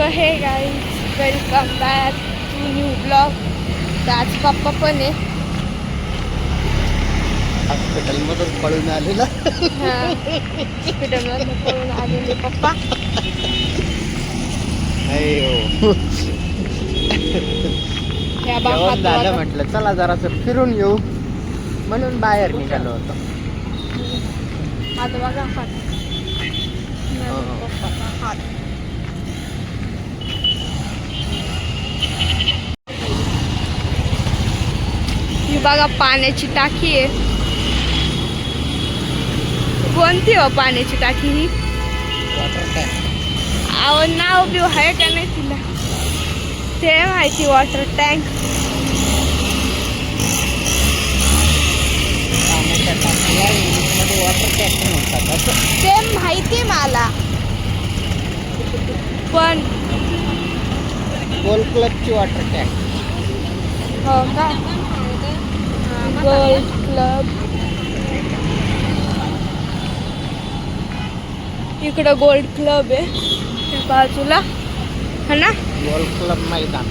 So hey guys welcome back to new blog आज पप्पा पण आहे. हॉस्पिटलमधून पळून आलेला. हॉस्पिटलमधून पळून आलेले पप्पा झालं. म्हटलं चला जरासं फिरून येऊ. म्हणून बाहेर निघालो होतो. हात बघा हात. हो. हात. बघा पाण्याची टाकी आहे. कोणती हो पाण्याची टाकी ही? वॉटर टँक अहो नाव बिव आहे का नाही तिला? ते माहिती वॉटर टँक ते माहिती मला. पण गोल क्लबची वॉटर टँक हो का? गोल्ड क्लब इकडं गोल्ड क्लब आहे. बाजूला. है ना? गोल क्लब मैदान.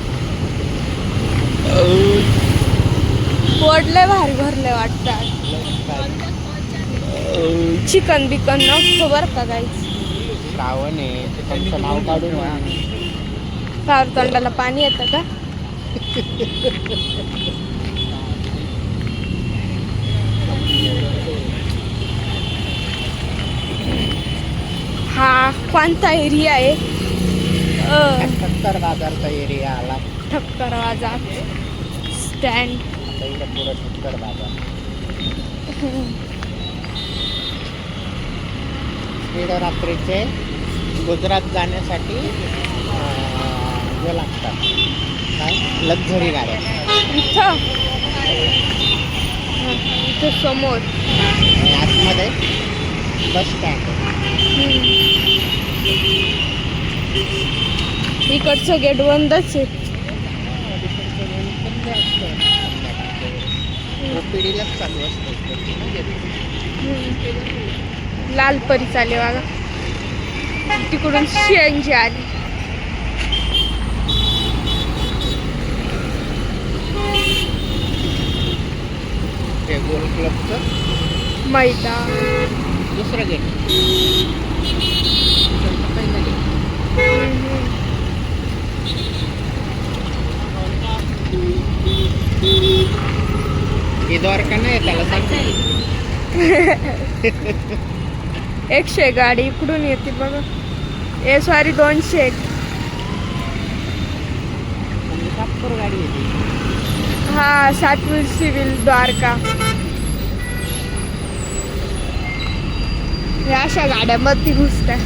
लय भारी भरले वाटतात चिकन बिकन नको बरं का गाईच श्रावण आहे त्यांचं नाव काढून. फार तोंडाला पाणी येतं का हा कोणता एरिया आहे. सत्तर बाजारचा एरिया आला. ठक्कर बाजार. स्टँड पुढं सत्तर बाजार. दीड रात्रीचे गुजरात जाण्यासाठी हे लागतात. काय? लक्झरी गाड्या. इथं? इथं समोर. आतमध्ये बस स्टँड इकडचं गेट बंदच आहे. लाल परी चाले बघा. तिकडून शियांजी आली. ते गोल क्लबचं. मैदान. दुसरं गेट पहिलं गेट हे द्वारका नाही त्याला एकशे गाडी इकडून येते बघा. ए सॉरी दोनशे. सातपूर गाडी हा सातवीर सिव्हिल द्वारका. अशा गाड्यामध्ये घुसतात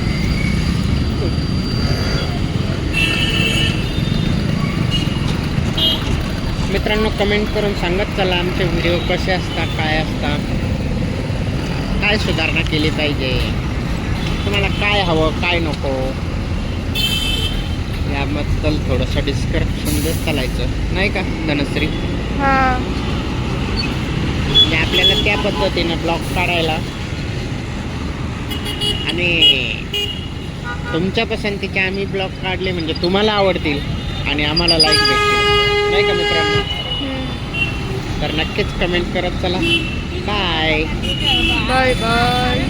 मित्रांनो कमेंट करून सांगत चला आमचे व्हिडिओ कसे असतात काय असतात. काय सुधारणा केली पाहिजे? तुम्हाला काय हवं काय नको? याबद्दल थोडंसं डिस्क्रिप्शन देत चालायचं. नाही का धनश्री? म्हणजे आपल्याला त्या पद्धतीनं ब्लॉग काढायला. आणि तुमच्या पसंतीचे आम्ही ब्लॉग काढले म्हणजे तुम्हाला आवडतील आणि आम्हाला लाईक भेटतील नाही का मित्रांनो हम्म. तर नक्कीच कमेंट करत चला. Bye bye bye